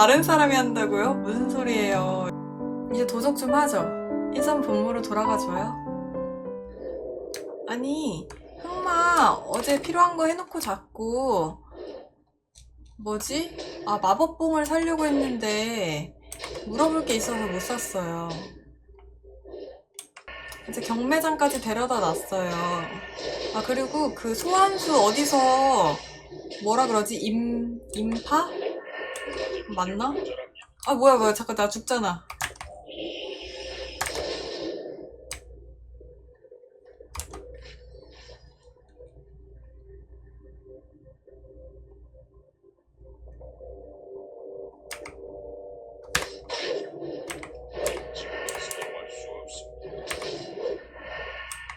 다른 사람이 한다고요? 무슨 소리예요? 이제 도적 좀 하죠. 일선 본무로 돌아가줘요. 아니, 흑마 어제 필요한 거 해놓고 자꾸 뭐지? 아, 마법봉을 사려고 했는데 물어볼 게 있어서 못 샀어요. 이제 경매장까지 데려다 놨어요. 아, 그리고 그 소환수 어디서 뭐라 그러지? 임, 임파? 맞나? 아, 뭐야, 뭐야. 잠깐, 나 죽잖아. 사용할 수 없습니다.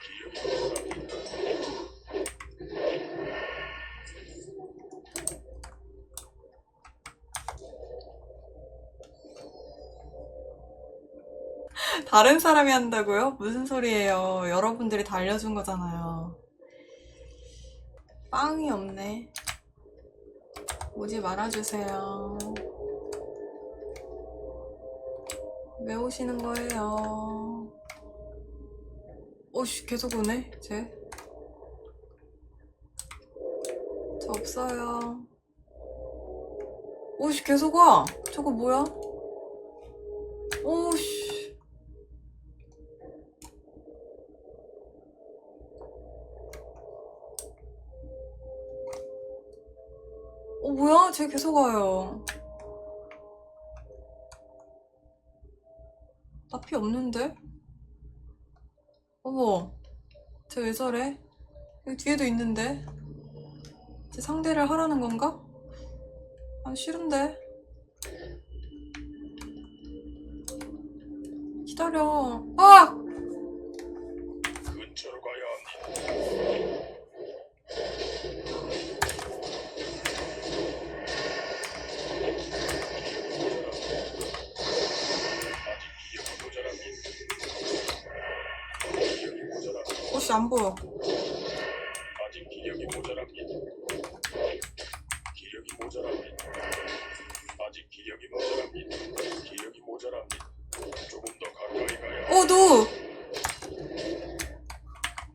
기억이 모자랍니다. 다른 사람이 한다고요? 무슨 소리예요? 여러분들이 다 알려준 거잖아요. 빵이 없네. 오지 말아주세요. 왜 오시는 거예요? 오씨, 계속 오네, 쟤. 저 없어요. 오씨, 계속 와! 저거 뭐야? 오씨. 뭐야? 쟤 계속 와요. 나 피 없는데? 어머, 쟤 왜 저래? 여기 뒤에도 있는데? 쟤 상대를 하라는 건가? 아, 싫은데. 기다려. 아! 안 보여. 아직 기억이 모자랍니다. 기억이 모자랍니다. 아직 기억이 모자랍니다. 기억이 모자랍니다. 조금 더 가까이 가야 어, 너!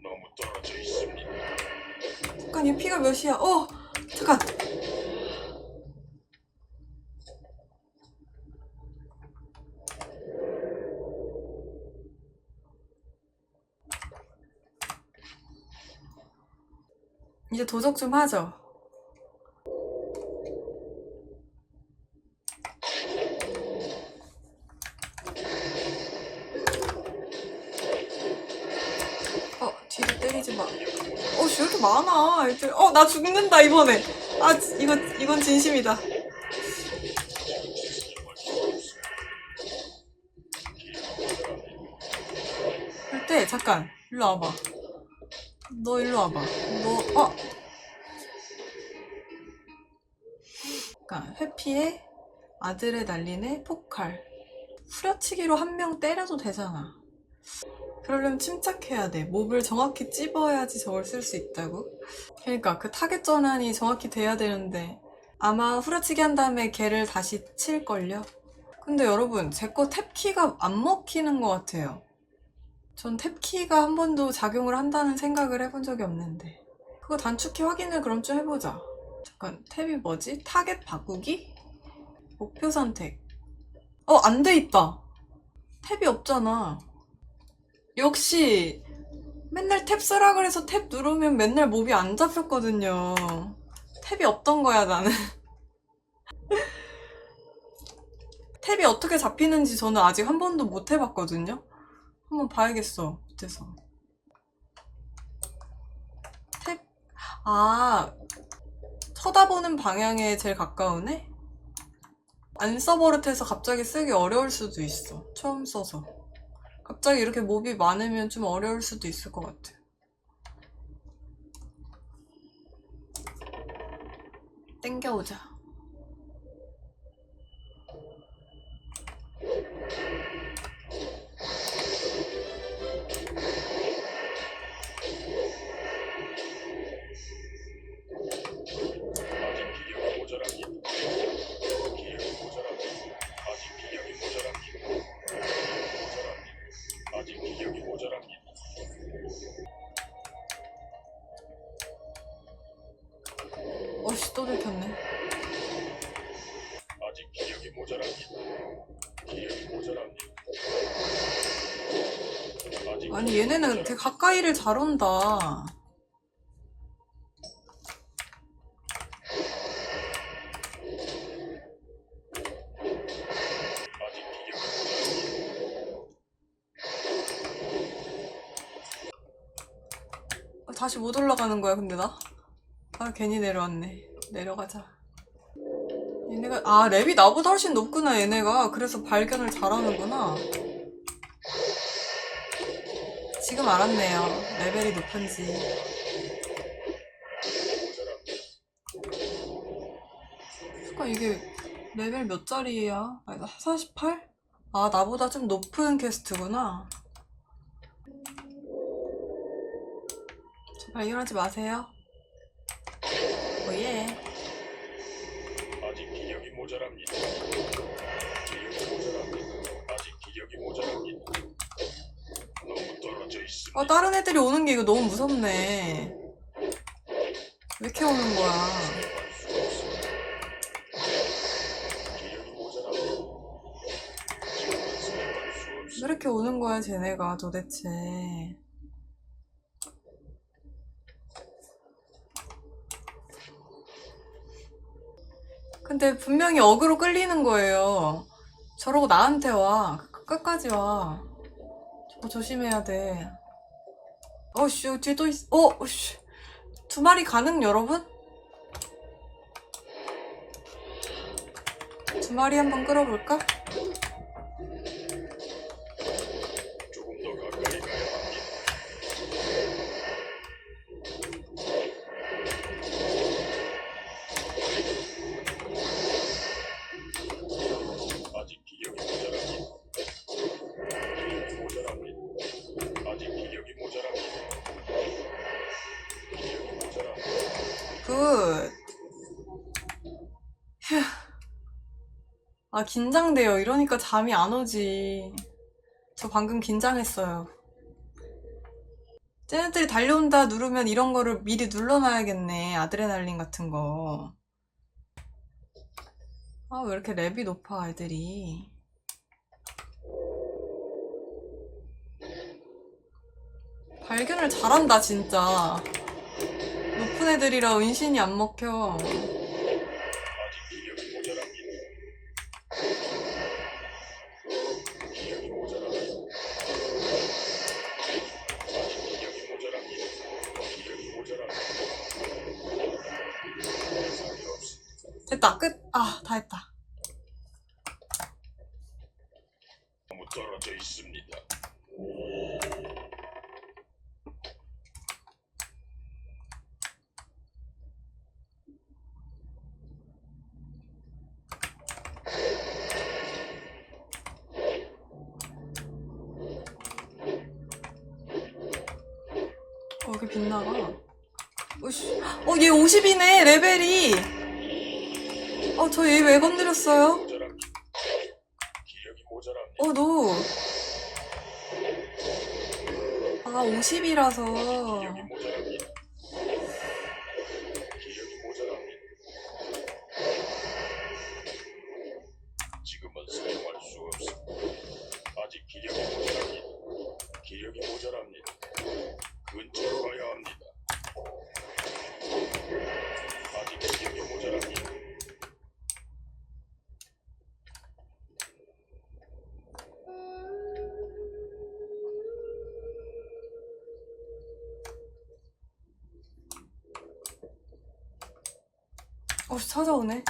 너무 떨어져 있습니다. 잠깐, 얘 피가 몇이야? 어! 잠깐! 이제 도적 좀 하죠. 어, 뒤로 때리지 마. 어, 씨, 왜 이렇게 많아. 어, 나 죽는다, 이번에. 아, 지- 이건, 이건 진심이다. 할 때, 잠깐, 일로 와봐. 너 일로 와봐. 너, 어! 잠깐, 회피에 아드레날린에 포칼. 후려치기로 한 명 때려도 되잖아. 그러려면 침착해야 돼. 몹을 정확히 찝어야지 저걸 쓸 수 있다고? 그러니까 그 타겟 전환이 정확히 돼야 되는데 아마 후려치기 한 다음에 걔를 다시 칠걸요? 근데 여러분 제 거 탭키가 안 먹히는 것 같아요. 전 탭키가 한 번도 작용을 한다는 생각을 해본 적이 없는데 그거 단축키 확인을 그럼 좀 해보자. 잠깐 탭이 뭐지? 타겟 바꾸기? 목표 선택. 어, 안 돼 있다. 탭이 없잖아. 역시 맨날 탭 쓰라 그래서 탭 누르면 맨날 몹이 안 잡혔거든요. 탭이 없던 거야 나는. 탭이 어떻게 잡히는지 저는 아직 한 번도 못 해봤거든요. 한번 봐야겠어 밑에서. 탭, 아 쳐다보는 방향에 제일 가까우네? 안 써버릇해서 갑자기 쓰기 어려울 수도 있어. 처음 써서. 갑자기 이렇게 몹이 많으면 좀 어려울 수도 있을 것 같아. 땡겨오자. 아니 얘네는 되게 가까이를 잘 온다. 다시 못 올라가는 거야 근데 나? 아 괜히 내려왔네. 내려가자. 얘네가 아 랩이 나보다 훨씬 높구나 얘네가. 그래서 발견을 잘하는구나. 지금 알았네요. 레벨이 높은지. 잠깐 이게 레벨 몇? 아, 48? 아 나보다 좀 높은 캐스트구나. 저 발견하지 마세요. 오예. 아직 기력이 모자랍니다. 기력이 모자랍니다. 아직 기력이 모자랍니다. 너무 떨어져 있습니다. 아 다른 애들이 오는 게 이거 너무 무섭네. 왜 이렇게 오는 거야? 왜. 이렇게 오는 거야 쟤네가 도대체? 근데 분명히 어그로 끌리는 거예요. 저러고 나한테 와. 끝- 끝까지 와. 저거 조심해야 돼. 어씨, 뒤에 또 있, 어, 씨. 두 마리 가능, 여러분? 두 마리 한번 끌어볼까? 휴. 아, 긴장돼요. 이러니까 잠이 안 오지. 저 방금 긴장했어요. 쟤네들이 달려온다 누르면 이런 거를 미리 눌러놔야겠네. 아드레날린 같은 거. 아, 왜 이렇게 랩이 높아, 애들이. 발견을 잘한다, 진짜. 높은 애들이라 은신이 안 먹혀. 됐다, 끝. 아, 다 했다. 너무 떨어져 있습니다. 어, 이렇게 빛나가. 어씨. 어, 얘 50이네, 레벨이. 어, 저 얘 왜 건드렸어요? 어, 너. 아, 50이라서. 어, 찾아오네.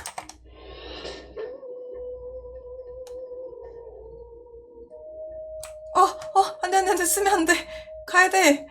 어, 어, 안 돼, 안 돼, 안 돼, 쓰면 안 돼. 가야 돼.